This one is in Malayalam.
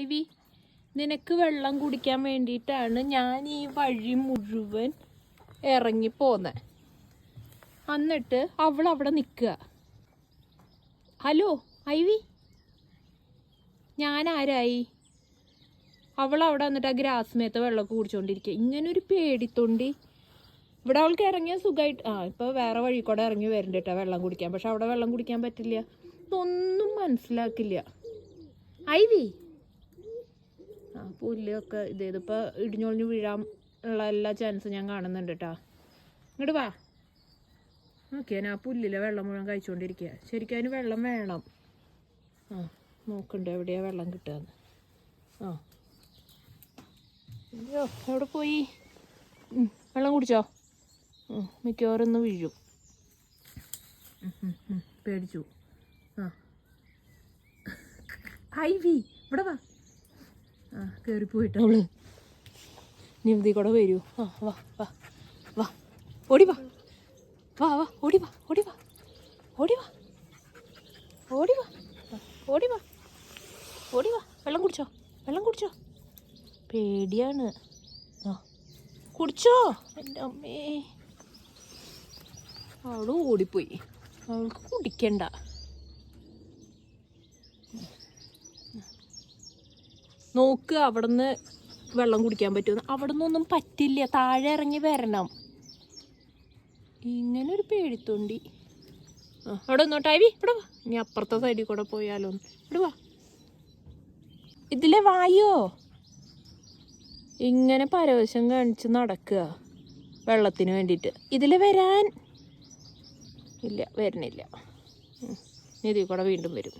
ഐവി നിനക്ക് വെള്ളം കുടിക്കാൻ വേണ്ടിയിട്ടാണ് ഞാൻ ഈ വഴി മുഴുവൻ ഇറങ്ങി പോന്നെ എന്നിട്ട് അവൾ അവിടെ നിൽക്കുക. ഹലോ ഐവി ഞാൻ ആരായി? അവൾ അവിടെ വന്നിട്ട് ആ ഗ്രാസ് വെള്ളമൊക്കെ കുടിച്ചോണ്ടിരിക്കുക. ഇങ്ങനെ ഒരു പേടിത്തൊണ്ടി. ഇവിടെ അവൾക്ക് ഇറങ്ങിയാൽ സുഖമായിട്ട് ആ ഇപ്പോൾ വേറെ വഴി കൂടെ ഇറങ്ങി വരണ്ട കേട്ടോ വെള്ളം കുടിക്കാൻ. പക്ഷെ അവിടെ വെള്ളം കുടിക്കാൻ പറ്റില്ല. ഇതൊന്നും മനസ്സിലാക്കില്ല. ഐവി ആ പുല്ലൊക്കെ ഇത് ഇതിപ്പോൾ ഇടിഞ്ഞൊളിഞ്ഞ് വീഴാൻ ഉള്ള എല്ലാ ചാൻസും ഞാൻ കാണുന്നുണ്ട് കേട്ടോ ഇങ്ങോട്ട് വാ. നോക്കിയാ ഞാൻ പുല്ലിലെ വെള്ളം മുഴുവൻ കഴിച്ചുകൊണ്ടിരിക്കുക ശരിക്കും അതിന് വെള്ളം വേണം. ആ നോക്കണ്ട എവിടെയാണ് വെള്ളം കിട്ടുകയെന്ന് ആ. അയ്യോ എവിടെ പോയി? വെള്ളം കുടിച്ചോ? മിക്കവാറും ഒന്ന് വീഴും. പേടിച്ചു. ആ. ഐവി ഇവിടെ വാ. ആ കയറി പോയിട്ട് അവൾ നിമിതി കൂടെ വരൂ. ആ വാ വാ വാ. ഓടി വാ. വാ വാ ഓടി വാ ഓടി വാ. ഓടി വാ. ഓടി വാ. ഓടി വാ. ഓടി വാ. വെള്ളം കുടിച്ചോ? വെള്ളം കുടിച്ചോ? പേടിയാണ്. ആ. കുടിച്ചോ? എന്റെ അമ്മേ. അവൾ ഓടിപ്പോയി. അവൾക്ക് കുടിക്കണ്ട. നോക്ക് അവിടുന്ന് വെള്ളം കുടിക്കാൻ പറ്റുമെന്ന്. അവിടെ നിന്നൊന്നും പറ്റില്ല. താഴെ ഇറങ്ങി വരണം. ഇങ്ങനെ ഒരു പേടിത്തൊണ്ടി. ആ അവിടെ നിന്നോട്ടെ ഐവി ഇവിടെ വാ. ഇനി അപ്പുറത്തെ സൈഡിൽ കൂടെ പോയാലോ ഒന്ന്. ഇവിടെ വാ. ഇതിലെ വായോ? ഇങ്ങനെ പരവശം കാണിച്ച് നടക്കുക വെള്ളത്തിന് വേണ്ടിയിട്ട്. ഇതിൽ വരാൻ? ഇല്ല വരണില്ല. ഇതിൽ കൂടെ വീണ്ടും വരും.